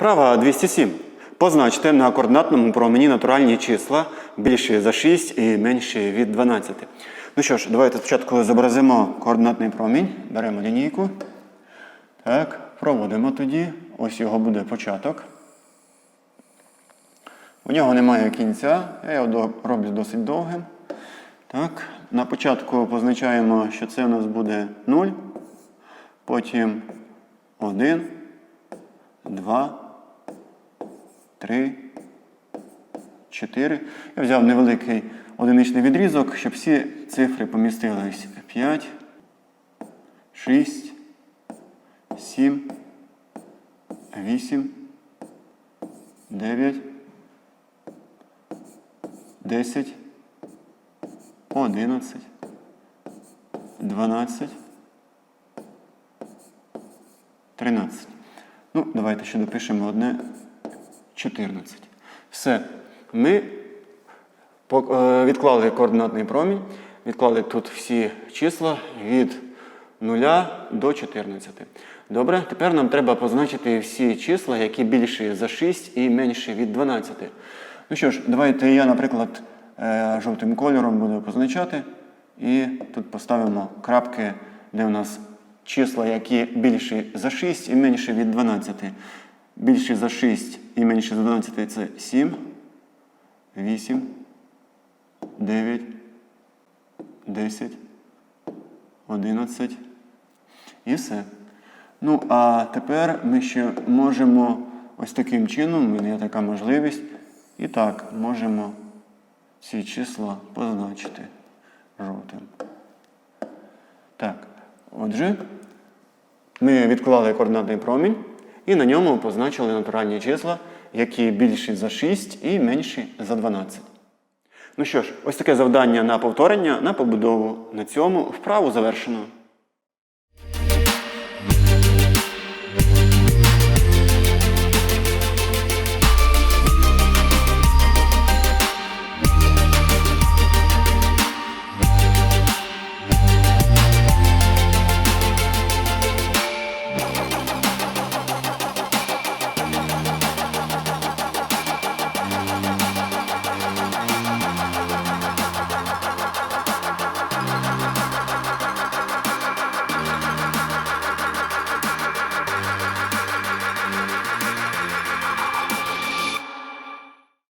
Вправа 207. Позначте на координатному промені натуральні числа більші за 6 і менші від 12. Ну що ж, давайте спочатку зобразимо координатний промінь. Беремо лінійку. Так, проводимо тоді. Ось його буде початок. У нього немає кінця, я його роблю досить довгим. Так, на початку позначаємо, що це у нас буде 0, потім 1, 2, 3, 4. Я взяв невеликий одиничний відрізок, щоб всі цифри помістились. 5, 6, 7, 8, 9, 10, 11, 12, 13. Ну, давайте ще допишемо одне 14. Все. Ми е, відклали координатний промінь, відклали тут всі числа від 0 до 14. Добре, тепер нам треба позначити всі числа, які більші за 6 і менші від 12. Ну що ж, давайте я, наприклад, е, жовтим кольором буду позначати. І тут поставимо крапки, де у нас числа, які більші за 6 і менші від 12. Більші за 6 і менші за 12 це 7, 8, 9, 10, 11 і все. Ну, а тепер ми ще можемо ось таким чином, в є така можливість. І так, можемо ці числа позначити жовтим. Так, отже, ми відклали координатний промінь і на ньому позначили натуральні числа, які більші за 6 і менші за 12. Ну що ж, ось таке завдання на повторення, на побудову. На цьому вправу завершено.